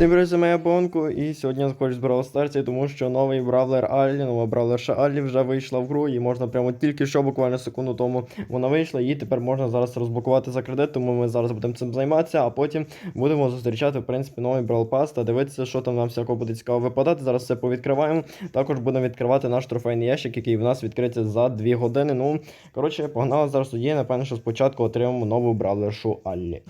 Всім це моя Бонку, і сьогодні я в Brawl Stars, тому що новий бравлер Аллі, нова бравлерша Аллі вже вийшла в гру, і можна прямо тільки що, буквально секунду тому вона вийшла, і тепер можна зараз розблокувати за кредит, тому ми зараз будемо цим займатися, а потім будемо зустрічати, в принципі, новий Brawl Pass та дивитися, що там нам всякого буде цікаво випадати. Зараз все повідкриваємо. Також будемо відкривати наш трофейний ящик, який в нас відкриться за 2 години. Ну, коротше, погнали зараз тоді, напевно, що спочатку отримаємо нову бравлершу Аллі.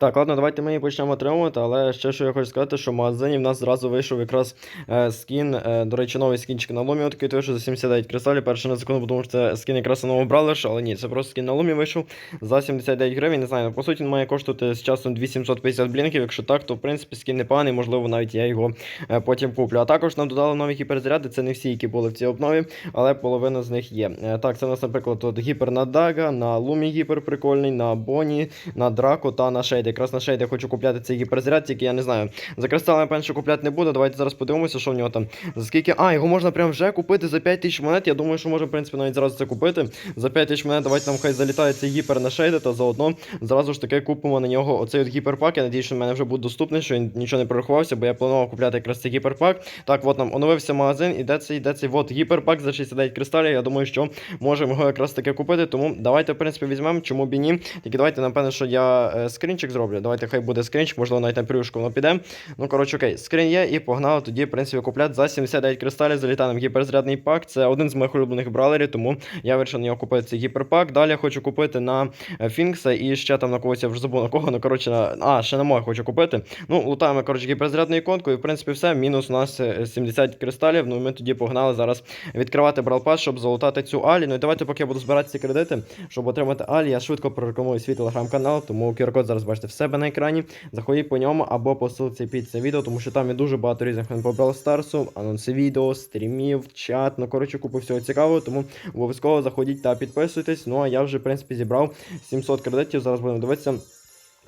Так, ладно, давайте ми її почнемо отримувати, але ще що я хочу сказати, що в магазині в нас зразу вийшов якраз е, скін, е, до речі, новий скінчик на ломі, такий вийшов за 79 кристалів. Перше не закону, тому що це скін якраз на бралиш, але ні, це просто скін на ломі вийшов за 79 гривень. Не знаю, ну, по суті, він має коштувати з часом 2750 блінків. Якщо так, то в принципі скін непоганий, можливо, навіть я його е, потім куплю. А також нам додали нові гіперзаряди, це не всі, які були в цій обнові, але половина з них є. Е, так, це у нас, наприклад, тут гіпер на Дага, на Лумі гіпер прикольний, на Боні, на Драко та на Шейд. Якраз на Шейд хочу купляти цей гіперзаряд, тільки я не знаю. За кристали, напевно, що купляти не буду. Давайте зараз подивимося, що в нього там. За скільки. А, його можна прям вже купити за 5 тисяч монет. Я думаю, що можна, в принципі, навіть зразу це купити. За 5 тисяч монет давайте нам хай залітає цей гіпер на шейди, та заодно зразу ж таки купимо на нього оцей от гіперпак. Я надію, що в мене вже буде доступний, що він нічого не прорахувався, бо я планував купляти якраз цей гіперпак. Так, от нам оновився магазин, і де цей, де цей от гіперпак за 69 кристалів. Я думаю, що можемо його якраз таки купити. Тому давайте, в принципі, візьмемо, чому б і ні. Тільки давайте, напевно, що я е, скрінчик зроблю. Давайте хай буде скрінчик, можливо, навіть на плюшку воно піде. Ну, коротше, окей, скрін є і погнали тоді, в принципі, купляти за 79 кристалів. Залітає нам гіперзарядний пак. Це один з моїх улюблених бравлерів, тому я вирішив на нього купити цей гіперпак. Далі хочу купити на е, Фінкса і ще там на когось я вже забув на кого. Ну, коротше, на... а, ще на мого хочу купити. Ну, лутаємо, коротше, гіперзарядну іконку, і в принципі все. Мінус у нас е, 70 кристалів. Ну, ми тоді погнали зараз відкривати бралпас, щоб залутати цю Алі. Ну і давайте, поки я буду збирати ці кредити, щоб отримати Алі, я швидко прорекламую свій телеграм-канал, тому QR-код зараз бачите в себе на екрані. Заходіть по ньому або по ссылці під це відео, тому що там є дуже багато різних по Brawl Stars, анонси відео, стрімів, чат. Ну, коротше, купу всього цікавого, тому обов'язково заходіть та підписуйтесь. Ну а я вже, в принципі, зібрав 700 кредитів. Зараз будемо дивитися.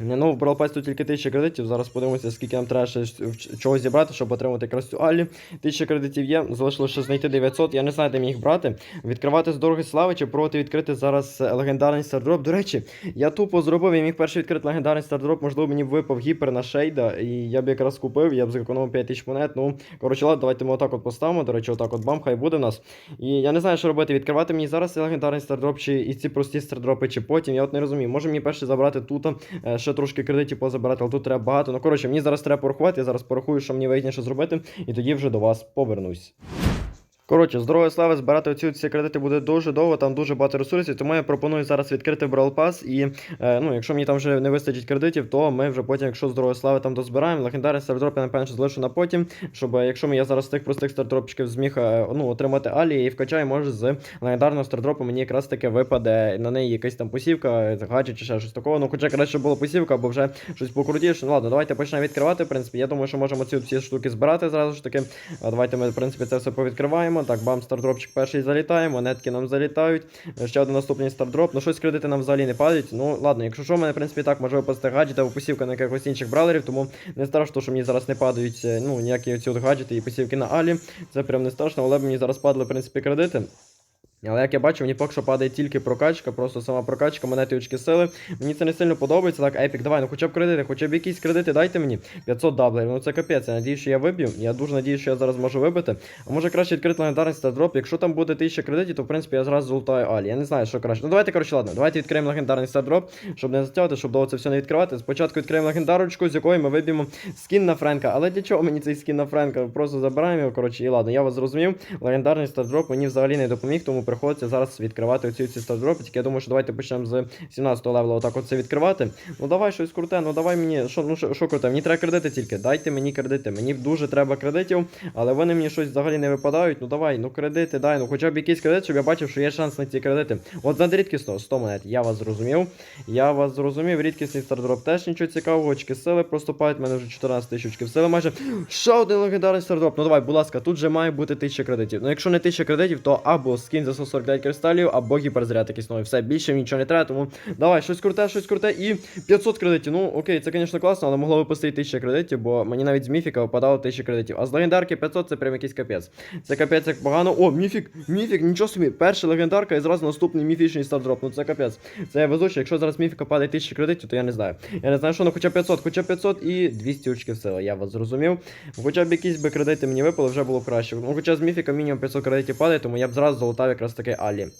Ну, в Brawl Pass тут тільки 1000 кредитів. Зараз подивимося, скільки нам треба ще чого зібрати, щоб отримати якраз цю Аллі. 1000 кредитів є, залишилося ще знайти 900. Я не знаю, де мені їх брати. Відкривати з дороги слави чи пробувати відкрити зараз е, легендарний стардроп. До речі, я тупо зробив, я міг перший відкрити легендарний стардроп, можливо, мені б випав гіпер на шейда, і я б якраз купив, я б зекономив 5000 монет. Ну, коротше, ладно, давайте ми отак от поставимо. До речі, отак от бам, хай буде в нас. І я не знаю, що робити. Відкривати мені зараз легендарний стардроп, чи і ці прості стардропи, чи потім. Я от не розумію. Може мені перше забрати тут, е, ще трошки кредитів позабирати, але тут треба багато. Ну коротше, мені зараз треба порахувати. Я зараз порахую, що мені вигідніше зробити, і тоді вже до вас повернусь. Коротше, з дорогої слави збирати оці ці кредити буде дуже довго, там дуже багато ресурсів, тому я пропоную зараз відкрити Brawl Pass і е, ну, якщо мені там вже не вистачить кредитів, то ми вже потім, якщо з дорогої слави там дозбираємо, легендарний стардроп я напевно залишу на потім, щоб е, якщо я зараз з тих простих стардропчиків зміг е, ну, отримати Алі і вкачаю, може з легендарного стардропу мені якраз таки випаде на неї якась там посівка, гаджет чи ще щось такого. Ну, хоча краще було посівка, або вже щось покрутіше. Ну ладно, давайте почнемо відкривати. В принципі, я думаю, що можемо ці всі штуки збирати зразу ж таки. Давайте ми, в принципі, це все повідкриваємо. Так, бам, стардропчик перший залітає, монетки нам залітають. Ще один наступний стардроп. Ну, щось кредити нам взагалі не падають. Ну, ладно, якщо що, в мене, в принципі, так може випасти гаджета, або посівка на якихось інших бралерів, тому не страшно, що мені зараз не падають е, ну, ніякі оці от гаджети і посівки на Алі. Це прям не страшно, але мені зараз падали, в принципі, кредити. Але як я бачу, мені поки що падає тільки прокачка, просто сама прокачка, монети очки сили. Мені це не сильно подобається. Так, Епік, давай, ну хоча б кредити, хоча б якісь кредити дайте мені. 500 даблерів. Ну це капець. Я надію, що я виб'ю. Я дуже надію, що я зараз можу вибити. А може краще відкрити легендарний стардроп. Якщо там буде 1000 кредитів, то в принципі я зразу золотаю Алі. Я не знаю, що краще. Ну давайте, коротше, ладно, давайте відкриємо легендарний стардроп, щоб не затягувати, щоб довго це все не відкривати. Спочатку відкриємо легендарочку, з якої ми виб'ємо скін на Френка. Але для чого мені цей скін на Френка? Просто забираємо його. Коротше, і ладно, я вас зрозумів. Легендарний стардроп мені взагалі не допоміг, тому приходиться зараз відкривати оці ці стардропи. Тільки я думаю, що давайте почнемо з 17-го левела отак оце відкривати. Ну давай щось круте, ну давай мені. Що, ну що, круте? Мені треба кредити тільки. Дайте мені кредити. Мені дуже треба кредитів, але вони мені щось взагалі не випадають. Ну давай, ну кредити, дай, ну хоча б якийсь кредит, щоб я бачив, що є шанс на ці кредити. От за рідкісно 100 монет. Я вас зрозумів. Я вас зрозумів. Рідкісний стардроп теж нічого цікавого. Очки сили просто падають. У мене вже 14 тисяч очків сили майже. Ще один легендарний стардроп. Ну давай, будь ласка, тут же має бути 1000 кредитів. Ну якщо не 1000 кредитів, то або скін за 849 кристалів або гіперзаряд якийсь новий. Все, більше нічого не треба, тому давай, щось круте, щось круте і 500 кредитів. Ну, окей, це, звісно, класно, але могло випустити 1000 кредитів, бо мені навіть з міфіка випадало 1000 кредитів. А з легендарки 500 це прям якийсь капець. Це капець як погано. О, міфік, міфік, нічого собі. Перша легендарка і зразу наступний міфічний стардроп. Ну це капець. Це я везучий. Якщо зараз міфіка падає 1000 кредитів, то я не знаю. Я не знаю, що ну хоча 500, хоча 500 і 200 очків сили, я вас зрозумів. Хоча б якісь би кредити мені випали, вже було краще. Ну, хоча з міфіка мінімум 500 кредитів падає, тому я б зразу залутав якраз таки Алі.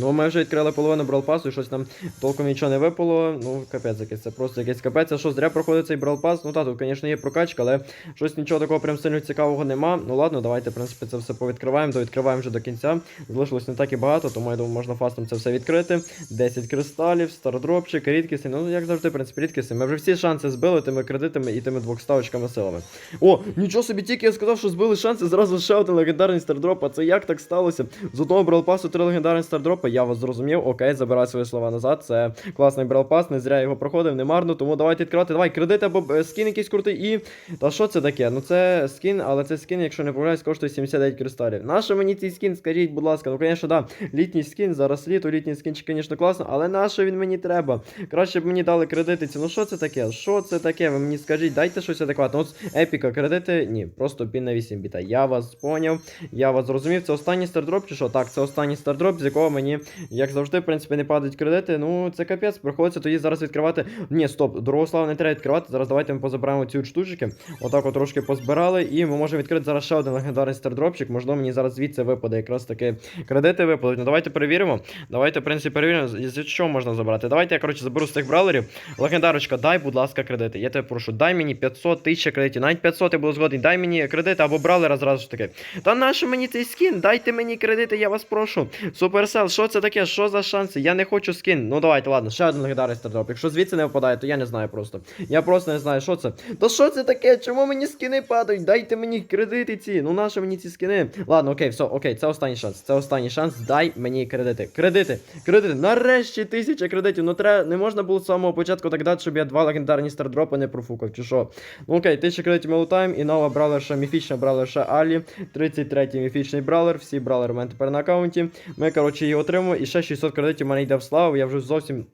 Ну, ми вже відкрили половину бралпасу, і щось там толком нічого не випало. Ну, капець якийсь, це просто якийсь капець. А що зря проходить цей бралпас? Ну так, тут, звісно, є прокачка, але щось нічого такого прям сильно цікавого нема. Ну ладно, давайте, в принципі, це все повідкриваємо, то відкриваємо вже до кінця. Залишилось не так і багато, тому я думаю, можна фастом це все відкрити. 10 кристалів, стардропчик, рідкісний. Ну, як завжди, в принципі, рідкісний. Ми вже всі шанси збили тими кредитами і тими 200 очками силами. О, нічого собі, тільки я сказав, що збили шанси, зразу ще один легендарний стардроп. А це як так сталося? З одного бралпасу три легендарні стардропи, я вас зрозумів. Окей, забираю свої слова назад. Це класний бралпас, не зря його проходив, не марно, тому давайте відкривати. Давай, кредит або е, скін якийсь крутий і. Та що це таке? Ну це скін, але це скін, якщо не помиляюсь, коштує 79 кристалів. Нащо мені цей скін, скажіть, будь ласка, ну, звісно, да. Літній скін, зараз літо, літній скінчик, звісно, класно, але нащо він мені треба? Краще б мені дали кредити. ці. Ну що це таке? Що це таке? Ви мені скажіть, дайте щось адекватне. От епіка, кредити, ні, просто пін на 8 біта. Я вас поняв, я вас зрозумів. Це останній стардроп, чи що? Так, це останній стардроп, з якого мені, як завжди, в принципі, не падають кредити. Ну, це капець, приходиться тоді зараз відкривати. Ні, стоп, дорогу слава не треба відкривати. Зараз давайте ми позабираємо ці штучки. Отак от трошки позбирали. І ми можемо відкрити зараз ще один легендарний стардропчик. Можливо, мені зараз звідси випаде якраз таки кредити випадуть. Ну давайте перевіримо. Давайте, в принципі, перевіримо, з можна забрати. Давайте я, коротше, заберу з тих браулерів. Легендарочка, дай, будь ласка, кредити. Я тебе прошу, дай мені 500 тисяч кредитів. Навіть 500 я буду згодний. Дай мені кредити або браулера зразу ж таки. Та нащо мені цей скін? Дайте мені кредити, я вас прошу. Суперсел, що це таке? Що за шанси? Я не хочу скін. Ну давайте, ладно, ще один легендарний стартап. Якщо звідси не випадає, то я не знаю просто. Я просто не знаю, що це. Та що це таке? Чому мені скини падають? Дайте мені кредити ці. Ну нащо мені ці скини? Ладно, окей, все, окей, це останній шанс. Це останній шанс. Дай мені кредити. Кредити, кредити. Нарешті тисяча кредитів. Ну треба, не можна було з самого початку так дати, щоб я два легендарні стардропи не профукав, чи що? Ну окей, тисяча кредитів ми лутаємо. І нова бравлерша, міфічна бравлерша Алі. 33-й міфічний бравлер. Всі бравлери в мене тепер на аккаунті. Ми, коротше, її отримуємо. І ще 600 кредитів мене йде в славу. Я вже зовсім.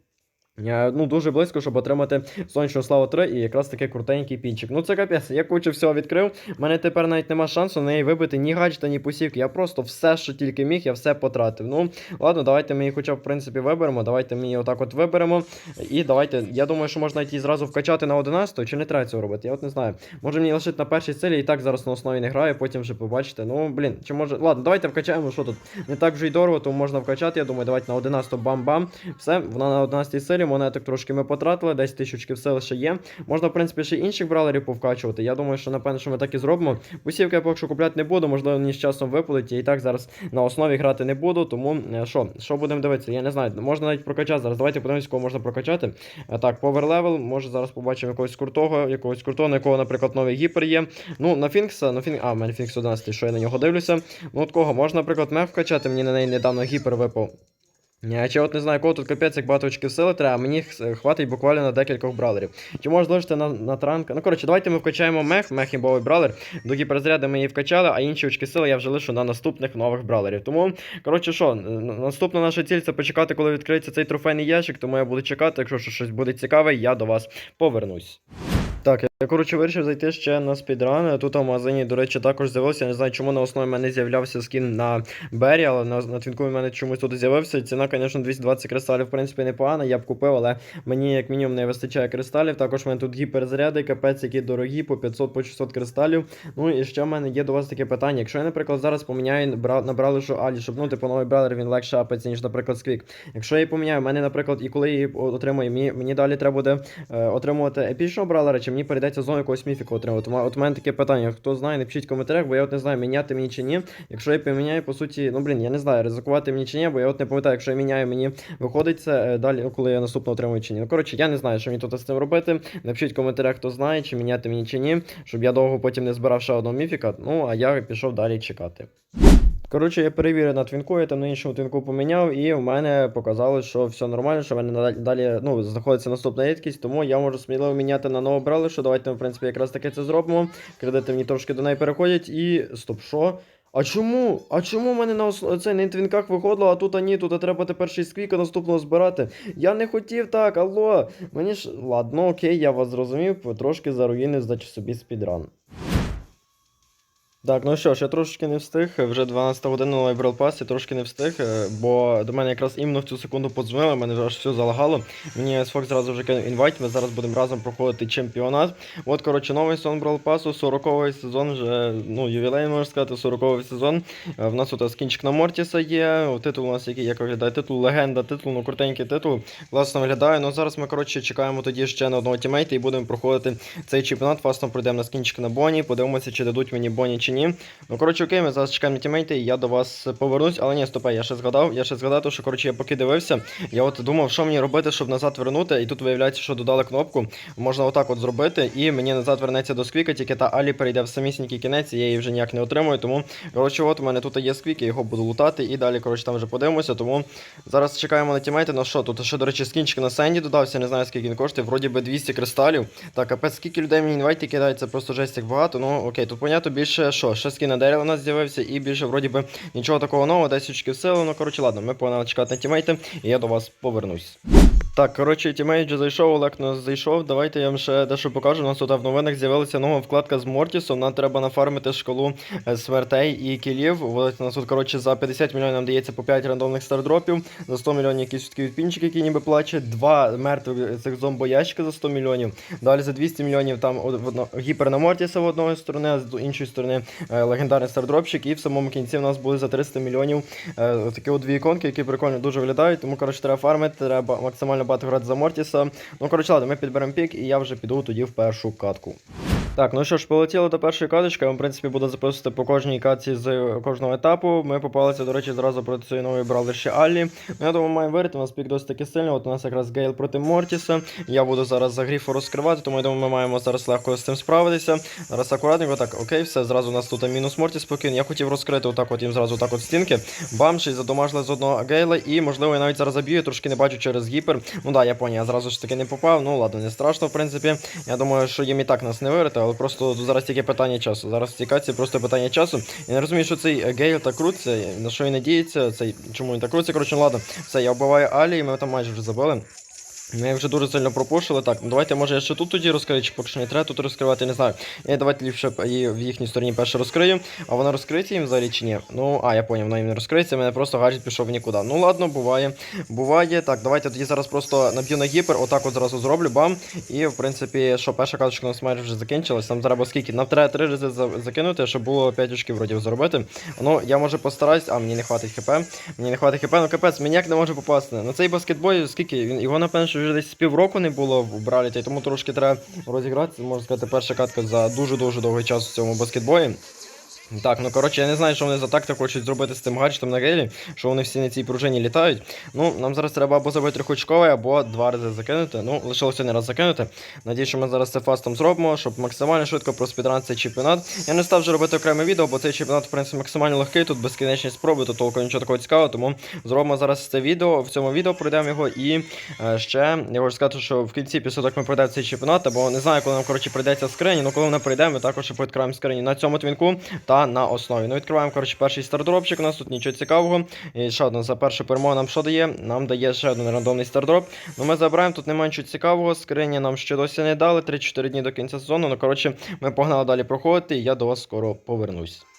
Ну, дуже близько, щоб отримати сонячну славу 3 і якраз такий крутенький пінчик. Ну це капець, я кучу всього відкрив. У мене тепер навіть нема шансу на неї вибити ні гаджета, ні посівки. Я просто все, що тільки міг, я все потратив. Ну, ладно, давайте ми її хоча б в принципі виберемо. Давайте ми її отак от виберемо. І давайте, я думаю, що можна її зразу вкачати на 11, чи не треба цього робити. Я от не знаю. Може мені лишити на першій цілі і так зараз на основі не граю, потім вже побачите. Ну, блін, чи може. Ладно, давайте вкачаємо, що тут не так вже й дорого, тому можна вкачати. Я думаю, давайте на 11 бам-бам. Все, вона на 11 силі, монеток трошки ми потратили, десь тисячки все ще є. Можна, в принципі, ще інших бравлерів повкачувати. Я думаю, що напевно, що ми так і зробимо. Посівки я поки що купляти не буду, можливо, мені з часом випадуть. Я і так зараз на основі грати не буду. Тому е, що, що будемо дивитися? Я не знаю. Можна навіть прокачати зараз. Давайте подивимось, кого можна прокачати. Е, Так, повер левел. Може зараз побачимо якогось крутого, якогось крутого, на якого, наприклад, новий гіпер є. Ну, на Фінкса, на Фінк... А, в мене Фінкс 11, що я на нього дивлюся. Ну, от кого? Можна, наприклад, мех вкачати, мені на неї недавно гіпер випав. Я ще от не знаю, кого тут капець, як багато очків сили треба, мені х- хватить буквально на декількох бравлерів. Чи може залишити на, на транка? Ну, коротше, давайте ми вкачаємо мех, мех імбовий бравлер. До гіперзаряду ми її вкачали, а інші очки сили я вже лишу на наступних нових бравлерів. Тому, коротше, що, наступна наша ціль це почекати, коли відкриється цей трофейний ящик, тому я буду чекати, якщо щось буде цікаве, я до вас повернусь. Так, я коротше вирішив зайти ще на спідран. Тут в магазині, до речі, також з'явився. Я не знаю, чому на основі мене з'являвся скін на Бері, але на, на твінку в мене чомусь тут з'явився. Ціна, звісно, 220 кристалів, в принципі, непогана. Я б купив, але мені як мінімум не вистачає кристалів. Також в мене тут гіперзаряди, капець, які дорогі, по 500 по 600 кристалів. Ну і ще в мене є до вас таке питання. Якщо я, наприклад, зараз поміняю бра... на бралишу Алі, щоб ну, типу, новий бралер він легше апається, ніж, наприклад, сквік. Якщо я її поміняю, в мене, наприклад, і коли її отримую, мені, мені далі треба буде е, отримувати епічного бралера, чи мені перейдеться знову якогось міфіку отримувати. От у мене таке питання. Хто знає, напишіть в коментарях, бо я от не знаю, міняти мені чи ні. Якщо я поміняю, по суті, ну блін, я не знаю, ризикувати мені чи ні, бо я от не пам'ятаю, якщо я міняю, мені виходить це е, далі, ну, коли я наступно отримую чи ні. Ну коротше, я не знаю, що мені тут з цим робити. Напишіть в коментарях, хто знає, чи міняти мені чи ні, щоб я довго потім не збирав ще одного міфіка. Ну а я пішов далі чекати. Коротше, я перевірив на твінку, я там на іншому твінку поміняв, і в мене показалось, що все нормально, що в мене далі ну, знаходиться наступна рідкість, тому я можу сміливо міняти на нову брали, що давайте ми, в принципі, якраз таки це зробимо. Кредити мені трошки до неї переходять, і. Стоп, що? А чому? А чому в мене на ос... це, на твінках виходило, а тут а ні, тут треба тепер ще й сквіка наступного збирати. Я не хотів так, алло. Мені ж. Ладно, окей, я вас зрозумів, трошки заруїнив, значить собі спідран. Так, ну що ж, я трошки не встиг, вже 12 година на Лайбрал Пасі, трошки не встиг, е, бо до мене якраз іменно в цю секунду подзвонили, мене вже аж все залагало. Мені Сфок зразу вже кинув інвайт, ми зараз будемо разом проходити чемпіонат. От, коротше, новий сон Брал Пасу, 40-й сезон, вже, ну, ювілей, можна сказати, 40-й сезон. Е, В нас тут скінчик на Мортіса є, титул у нас який, як виглядає, титул легенда, титул, ну крутенький титул, класно виглядає. Ну зараз ми, коротше, чекаємо тоді ще на одного тімейта і будемо проходити цей чемпіонат. Фастом пройдемо на скінчик на Боні, подивимося, чи дадуть мені Боні чи ні. Ну, коротше, окей, ми зараз чекаємо тімейти, і я до вас повернусь. Але ні, стопе, я ще згадав, я ще згадав, що коротше я поки дивився. Я от думав, що мені робити, щоб назад вернути. І тут виявляється, що додали кнопку. Можна отак от зробити, і мені назад вернеться до сквіка, тільки та Алі перейде в самісінький кінець, і я її вже ніяк не отримую. Тому, коротше, от у мене тут є сквік, я його буду лутати, і далі, коротше, там вже подивимося. Тому зараз чекаємо на тімейти. Ну що, тут ще, до речі, скінчик на Сенді додався, не знаю скільки він коштує. Вроді би 200 кристалів. Так, капець, скільки людей мені інвайти кидають, це просто жесть як багато. Ну окей, тут понятно більше що, ще скін на дерево у нас з'явився, і більше вроді би нічого такого нового, 10 очків все, Ну коротше, ладно, ми погнали чекати на тімейти, і я до вас повернусь. Так, коротше, тімейт вже зайшов, Олег нас зайшов. Давайте я вам ще дещо покажу. У нас тут в новинах з'явилася нова вкладка з Мортісом. Нам треба нафармити шкалу е, смертей і кілів. От у нас тут, коротше, за 50 мільйонів нам дається по 5 рандомних стардропів, за 100 мільйонів якийсь такий відпінчик, який ніби плаче, два мертвих цих зомбоящика за 100 мільйонів. Далі за 200 мільйонів там одно- гіпер на Мортіса в одної сторони, а з іншої сторони е, легендарний стардропчик. І в самому кінці в нас були за 300 мільйонів е, такі от дві іконки, які прикольно дуже виглядають. Тому, коротше, треба фармити, треба максимально багато грати за Мортіса. Ну, коротше, ладно, ми підберемо пік, і я вже піду тоді в першу катку. Так, ну що ж, полетіли до першої каточки. Я в принципі, буду записувати по кожній катці з кожного етапу. Ми попалися, до речі, зразу проти цієї нової брали ще Аллі. Ну, я думаю, маємо вирити, у нас пік досить таки сильний. От у нас якраз Гейл проти Мортіса. Я буду зараз за гріфу розкривати, тому я думаю, ми маємо зараз легко з цим справитися. Зараз акуратненько, так, окей, все, зразу у нас тут мінус Мортіс покин. Я хотів розкрити отак, от їм зразу так от стінки. Бам, ще й задомажили з одного Гейла, і можливо я навіть зараз заб'ю, трошки не бачу через гіпер. Ну да, я поняв, я зразу ж таки не попав. Ну ладно, не страшно, в принципі. Я думаю, що їм і так нас не вирити, але просто тут зараз тільки питання часу. Зараз в просто питання часу. Я не розумію, що цей Гейл так крутиться, на що він надіється, цей, чому він так крутиться. Коротше, ну ладно, все, я вбиваю Алі, і ми там майже вже забили. Ми вже дуже сильно пропушили. Так, ну давайте, може, я ще тут тоді розкрию, чи поки що не треба тут розкривати, не знаю. Я давайте ліпше її в їхній стороні перше розкрию, а вона розкриється їм взагалі чи ні? Ну, а, я поняв, вона їм не розкриється, мене просто гаджет пішов нікуди. Ну ладно, буває. Буває. Так, давайте тоді зараз просто наб'ю на гіпер, отак от зразу зроблю, бам. І в принципі, що перша карточка у нас майже вже закінчилась. Там треба скільки? Нам треба три рази закинути, щоб було 5 очків вроді заробити. Ну, я може постараюсь, а мені не хватить хп. Мені не хватить хп, ну капець, мені як не може попасти. На цей баскетбой, скільки? Він його, напевно, вже десь півроку не було в Браліті, тому трошки треба розігратися. Можна сказати, перша катка за дуже-дуже довгий час у цьому баскетбої. Так, ну коротше, я не знаю, що вони за тактику хочуть зробити з цим гаджетом на гелі, що вони всі на цій пружині літають. Ну, нам зараз треба або забити трьохочковий, або два рази закинути. Ну, лишилося не раз закинути. Надію, що ми зараз це фастом зробимо, щоб максимально швидко проспідранити цей чемпіонат. Я не став вже робити окреме відео, бо цей чемпіонат, в принципі, максимально легкий, тут безкінечні спроби, тут толку нічого такого цікавого, тому зробимо зараз це відео. В цьому відео пройдемо його і е, ще я хочу сказати, що в кінці як ми пройдемо цей чемпіонат, або не знаю, коли нам коротше прийдеться скрині, ну коли вона прийде, ми також ще скрині на цьому твінку та на основі. Ну, відкриваємо, коротше, перший стардропчик, у нас тут нічого цікавого. І ще одне за першу перемогу нам що дає? Нам дає ще один рандомний стардроп. Ну ми забираємо, тут немає нічого цікавого. Скрині нам ще досі не дали. 3-4 дні до кінця сезону. Ну, коротше, ми погнали далі проходити, і я до вас скоро повернусь.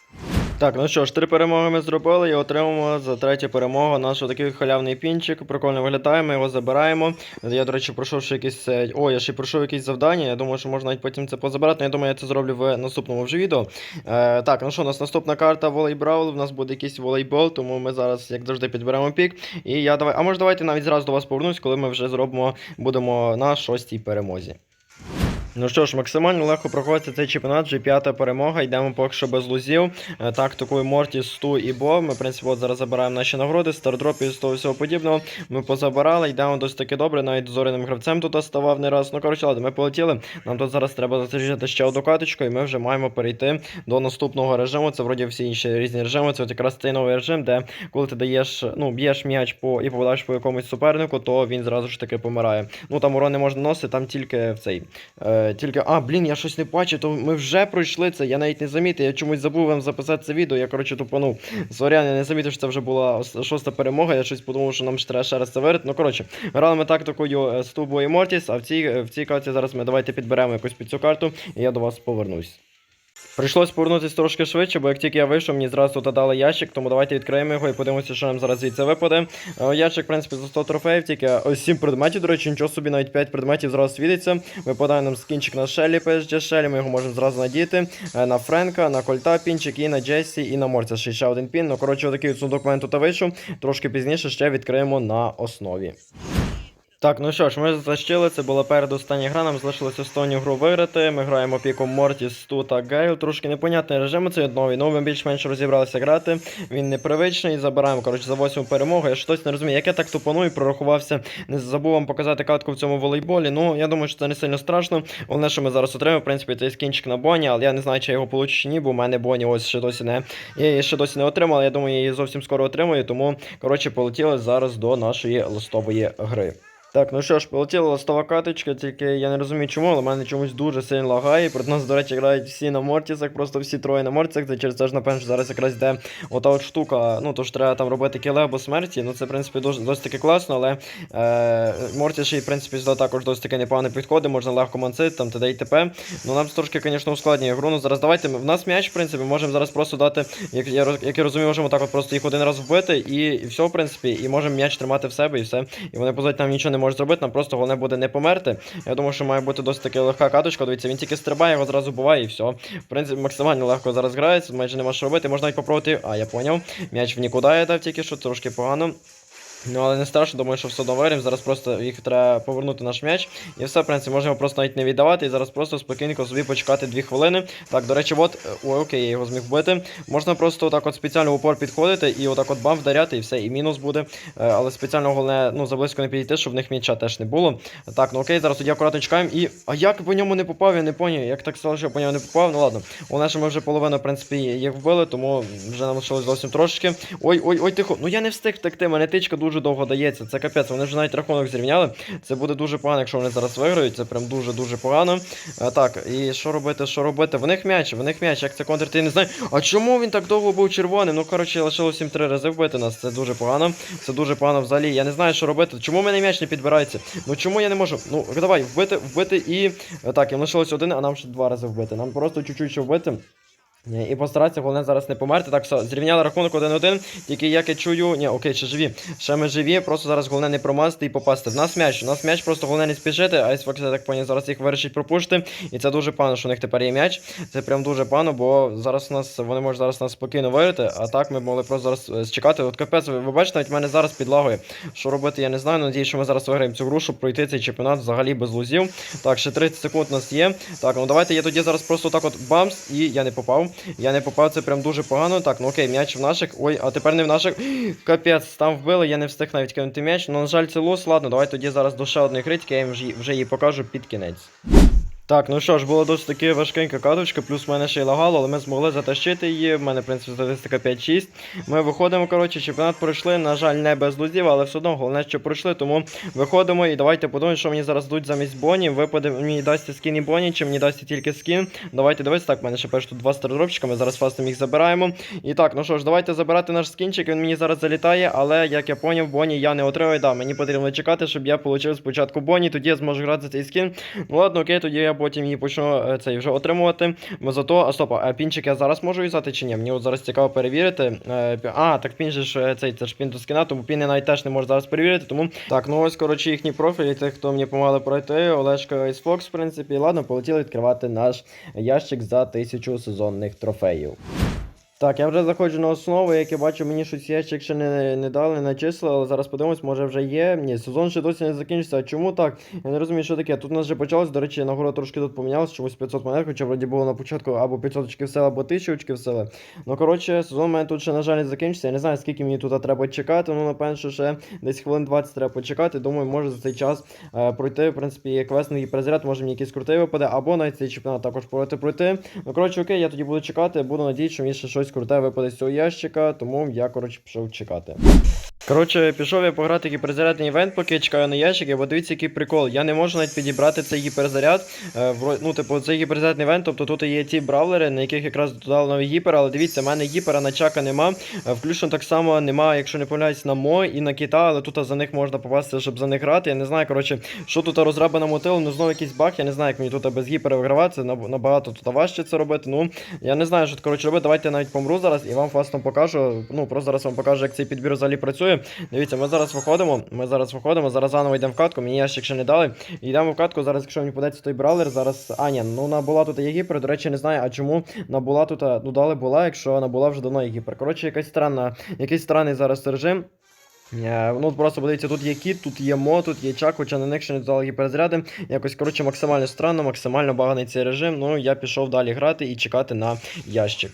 Так, ну що ж, три перемоги ми зробили і отримуємо за третю перемогу наш такий халявний пінчик. Прикольно виглядає, ми його забираємо. Я, до речі, пройшов ще якийсь. е, О, я ще пройшов якісь завдання. Я думаю, що можна навіть потім це позабирати. Ну, Я думаю, я це зроблю в наступному вже відео. Е, так, ну що, у нас наступна карта волейбраул. У нас буде якийсь волейбол, тому ми зараз, як завжди, підберемо пік. І я давай. А може давайте навіть зразу до вас повернусь, коли ми вже зробимо, будемо на шостій перемозі. Ну що ж, максимально легко проходиться цей чемпіонат, вже п'ята перемога. Йдемо поки що без лузів. Е, Так, Морті, Сту і Бо. Ми, в принципі, от зараз забираємо наші нагороди, стардропи і з того всього подібного. Ми позабирали, йдемо досить таки добре, навіть зоряним гравцем тут ставав не раз. Ну, коротше, ладно, ми полетіли. Нам тут зараз треба застережити ще одну каточку, і ми вже маємо перейти до наступного режиму. Це вроді всі інші різні режими. Це от якраз цей новий режим, де коли ти даєш, ну, б'єш м'яч по і попадаєш по якомусь супернику, то він зразу ж таки помирає. Ну там урон не можна носити, там тільки в цей. Е, Тільки, а, блін, я щось не бачу, то ми вже пройшли це, я навіть не замітив, я чомусь забув вам записати це відео, я, коротше, тупанув. Сорян, я не замітив, що це вже була шоста перемога, я щось подумав, що нам ще треба ще раз це вирити. Ну, коротше, грали ми тактикою Стубо і Мортіс, а в цій, е, в цій карті зараз ми давайте підберемо якусь під цю карту, і я до вас повернусь. Прийшлось повернутися трошки швидше, бо як тільки я вийшов, мені зразу тут дали ящик, тому давайте відкриємо його і подивимося, що нам зараз звідси випаде. Е, Ящик, в принципі, за 100 трофеїв, тільки ось 7 предметів, до речі, нічого собі, навіть 5 предметів зразу світиться. Випадає нам скінчик на Шелі, PSG Шелі, ми його можемо зразу надіти. Е, На Френка, на Кольта пінчик, і на Джесі, і на Морця ще ще один пін. Ну, коротше, отакий от сундук в мене тут вийшов. Трошки пізніше ще відкриємо на основі. Так, ну що ж, ми затащили, це була передостання гра, нам залишилося останню гру виграти. Ми граємо піком Мортіс, Сту та Гейл. Трошки непонятний режим цей новий, ну ми більш-менш розібралися грати. Він непривичний, забираємо, коротше, за восьму перемогу. Я щось не розумію, як я так тупаную, прорахувався, не забув вам показати катку в цьому волейболі. Ну, я думаю, що це не сильно страшно. Головне, що ми зараз отримаємо, в принципі, цей скінчик на Боні, але я не знаю, чи я його получу чи ні, бо в мене Боні ось ще досі не. Я її ще досі не отримав, але я думаю, я її зовсім скоро отримаю, тому, коротше, полетіли зараз до нашої листової гри. Так, ну що ж, полетіла листова каточка, тільки я не розумію чому, але в мене чомусь дуже сильно лагає. Проти нас, до речі, грають всі на Мортісах, просто всі троє на Мортісах. Це через те ж, напевно, що зараз якраз йде ота от штука. Ну, то ж треба там робити кіле або смерті. Ну, це, в принципі, досить, досить таки класно, але е, Мортіс в принципі, сюди також досить таки непогано підходить, можна легко мансити, там т.д. і т.п. Ну, нам трошки, звісно, ускладнює гру. Ну, зараз давайте, в нас м'яч, в принципі, можемо зараз просто дати, як я, як я розумію, можемо так от просто їх один раз вбити, і, і все, в принципі, і можемо м'яч тримати в себе, і все. І вони, по суті, нам нічого не можуть зробити, нам просто головне буде не померти. Я думаю, що має бути досить таки легка каточка. Дивіться, він тільки стрибає, його зразу буває, і все. В принципі, максимально легко зараз грається, майже нема що робити. Можна навіть попробувати. А, я поняв. М'яч в нікуди я дав тільки що, трошки погано. Ну, але не страшно, думаю, що все одно. Зараз просто їх треба повернути наш м'яч. І все, в принципі, його просто навіть не віддавати. І зараз просто спокійненько собі почекати 2 хвилини. Так, до речі, от. Ой, окей, я його зміг вбити. Можна просто отак от спеціально в упор підходити і отак от бам вдаряти, і все, і мінус буде. Е, Але спеціально головне, ну, заблизько не підійти, щоб в них м'яча теж не було. Так, ну окей, зараз тоді акуратно чекаємо. І. А як по ньому не попав, я не поняв. Як так стало, що я по ньому не попав? Ну ладно. Головне, що ми вже половину, в принципі, їх вбили, тому вже нам лишилось зовсім трошечки. Ой, ой, ой, тихо. Ну я не встиг втекти, мене тичка дуже довго дається. Це капець, вони вже навіть рахунок зрівняли. Це буде дуже погано, якщо вони зараз виграють. Це прям дуже-дуже погано. А, так, і що робити, що робити? В них м'яч, в них м'яч, як це контрити, я не знаю. А чому він так довго був червоним? Ну, коротше, лишилось їм три рази вбити нас. Це дуже погано. Це дуже погано взагалі. Я не знаю, що робити. Чому в мене м'яч не підбирається? Ну чому я не можу? Ну, давай, вбити, вбити і. Так, їм лишилось один, а нам ще два рази вбити. Нам просто чуть-чуть ще вбити. Ні, І постаратися, головне зараз не померти. Так, все, зрівняли рахунок 1-1. Тільки як я чую. Ні, окей, ще живі. Ще ми живі, просто зараз головне не промазати і попасти. В нас м'яч. У нас м'яч, просто головне не спішити. Айсфокс, я так поняв, зараз їх вирішить пропушити. І це дуже погано, що у них тепер є м'яч. Це прям дуже погано, бо зараз у нас вони можуть зараз нас спокійно виграти, а так ми могли просто зараз е, чекати. От капець, ви, бачите, навіть в мене зараз підлагує. Що робити, я не знаю. Надіюсь, що ми зараз виграємо цю гру, щоб пройти цей чемпіонат взагалі без лузів. Так, ще 30 секунд у нас є. Так, ну давайте я тоді зараз просто так от бамс, і я не попав. Я не попав, це прям дуже погано. Так, ну окей, м'яч в наших. Ой, а тепер не в наших. Капець, там вбили, я не встиг навіть кинути м'яч. Ну, на жаль, це лос. Ладно, давай тоді зараз до ще одної критики, я їм вже, її покажу під кінець. Так, ну що ж, була досить таки важкенька каточка, плюс в мене ще й лагало, але ми змогли затащити її. В мене, в принципі, статистика 5-6. Ми виходимо, коротше, чемпіонат пройшли. На жаль, не без лузів, але все одно головне, що пройшли. Тому виходимо і давайте подумаємо, що мені зараз дадуть замість Боні. Випаде мені дасть скін і Боні, чи мені дасть тільки скін. Давайте дивитися. Так, в мене ще перш тут два стардропчика, ми зараз фастом їх забираємо. І так, ну що ж, давайте забирати наш скінчик. Він мені зараз залітає, але як я поняв, Боні я не отримаю. Да, мені потрібно чекати, щоб я отримав спочатку Боні, тоді я зможу грати цей скін. Ну ладно, окей, тоді я потім її почну е, цей вже отримувати. Бо Зато, стоп, а пінчик я зараз можу юзати чи ні? Мені от зараз цікаво перевірити. Е, А, так пін же ж е, цей це ж пін до скіна, тому пін я навіть теж не можу зараз перевірити. Тому так, ну ось коротше їхні профілі, тих, хто мені помагали пройти. Олешка із Фокс, в принципі. Ладно, полетіли відкривати наш ящик за тисячу сезонних трофеїв. Так, я вже заходжу на основу, як я бачу, мені щось ящик ще не, не дали, не начислили, але зараз подивимось, може вже є. Ні, сезон ще досі не закінчився. А чому так? Я не розумію, що таке. Тут у нас вже почалось, до речі, нагорода трошки тут помінялась, чомусь 500 монет, хоча вроді було на початку або 500 очків сили, або 1000 очків сили. Ну, коротше, сезон у мене тут ще, на жаль, не закінчився. Я не знаю, скільки мені тут треба чекати. Ну, напевно, що ще десь хвилин 20 треба почекати. Думаю, може за цей час е, пройти, в принципі, квестний перезаряд, може мені якийсь крутий випаде, або навіть цей чемпіонат також пройти пройти. Ну, коротше, окей, я тоді буду чекати, буду надіятися, що мені ще щось круте випаде з цього ящика, тому я, коротше, пішов чекати. Коротше, пішов я пограти гіперзарядний івент, поки я чекаю на ящики, бо дивіться, який прикол. Я не можу навіть підібрати цей гіперзаряд. Е, ну, типу, цей гіперзарядний івент, тобто тут є ті бравлери, на яких якраз додали новий гіпер, але дивіться, в мене гіпера на чака нема. Е, Включно так само нема, якщо не помиляюсь, на Мо і на Кита, але тут за них можна попасти, щоб за них грати. Я не знаю, коротше, що тут розраби намотили, ну знову якийсь баг, я не знаю, як мені тут без гіпера вигравати, набагато тут важче це робити. Ну, я не знаю, що тут, коротше, робити. Давайте я помру зараз і вам фастом покажу. Ну, просто зараз вам покажу, як цей підбір взагалі працює. Дивіться, ми зараз виходимо. Ми зараз виходимо, зараз заново йдемо в катку, мені ящик ще не дали. Йдемо в катку. Зараз, якщо мені подається той бравлер, зараз. А, ні, ну на була тут є гіпер. До речі, не знаю, а чому на була тут, ну дали була, якщо на була вже давно є гіпер. Коротше, якась странна, якийсь странний зараз режим. Е, Ну, просто подивіться, тут є кіт, тут є мо, тут є чак, хоча на них ще не додали гіперзаряди. Якось, коротше, максимально странно, максимально баганий цей режим. Ну, я пішов далі грати і чекати на ящик.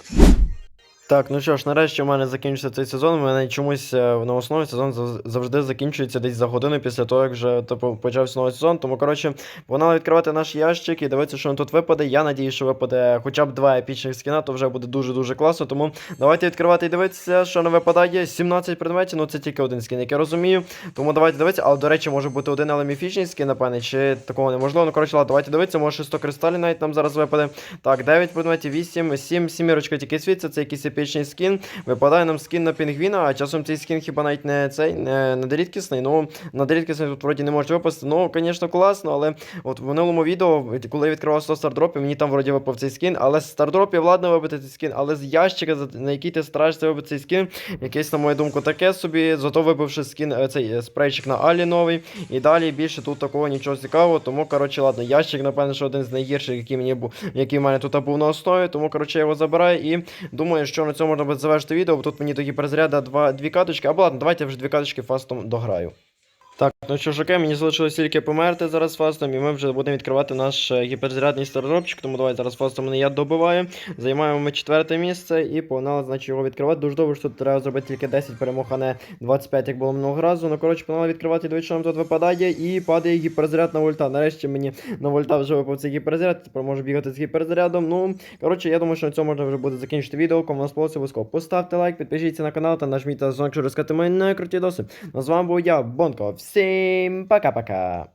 Так, ну що ж, нарешті у мене закінчився цей сезон. У мене чомусь е, на основі сезон завжди закінчується десь за годину після того, як вже типу, почався новий сезон. Тому, коротше, погнали відкривати наш ящик і дивитися, що тут випаде. Я надію, що випаде хоча б два епічних скіна, то вже буде дуже-дуже класно. Тому давайте відкривати і дивитися, що не випадає. 17 предметів, ну це тільки один скін, як я розумію. Тому давайте дивитися. Але, до речі, може бути один, але міфічний скін, напевне, чи такого неможливо. Ну, коротше, ладно, давайте дивитися, може 100 кристалів навіть нам зараз випаде. Так, 9 предметів, 8, 7, сімірочка тільки світиться, це якийсь епічний скін. Випадає нам скін на пінгвіна, а часом цей скін хіба навіть не цей не надрідкісний. Ну, надрідкісний тут вроді не може випасти. Ну, звісно, класно, але от в минулому відео, коли я відкривав 100 стардропів, мені там вроді випав цей скін, але з стардропів ладно вибити цей скін, але з ящика, на який ти стараєшся вибити цей скін, якийсь, на мою думку, таке собі, зато вибивши скін, е, цей е, спрейчик на Алі новий. І далі більше тут такого нічого цікавого. Тому, коротше, ладно, ящик, напевно, що один з найгірших, який мені був, який в мене тут був на основі. Тому, коротше, я його забираю і думаю, що на цьому можна буде завершити відео, бо тут мені тоді перезаряда два, дві каточки. Або ладно, давайте я вже дві каточки фастом дограю. Так, ну що ж, окей, мені залишилось тільки померти зараз фастом, і ми вже будемо відкривати наш е, гіперзарядний стардропчик, тому давай зараз фастом мене я добиваю. Займаємо ми четверте місце і погнали, значить, його відкривати. Дуже добре, що тут треба зробити тільки 10 перемог, а не 25, як було минулого разу. Ну, коротше, погнали відкривати, дивіться, нам тут випадає, і падає гіперзаряд на вольта. Нарешті мені на вольта вже випав цей гіперзаряд, тепер можу бігати з гіперзарядом. Ну, коротше, я думаю, що на цьому можна вже буде закінчити відео. Кому сподобалося, обов'язково поставте лайк, підпишіться на канал та нажміть на дзвоник, щоб розказати мої найкруті доси. Ну, з вами був я, Бонко. Всім пока-пока.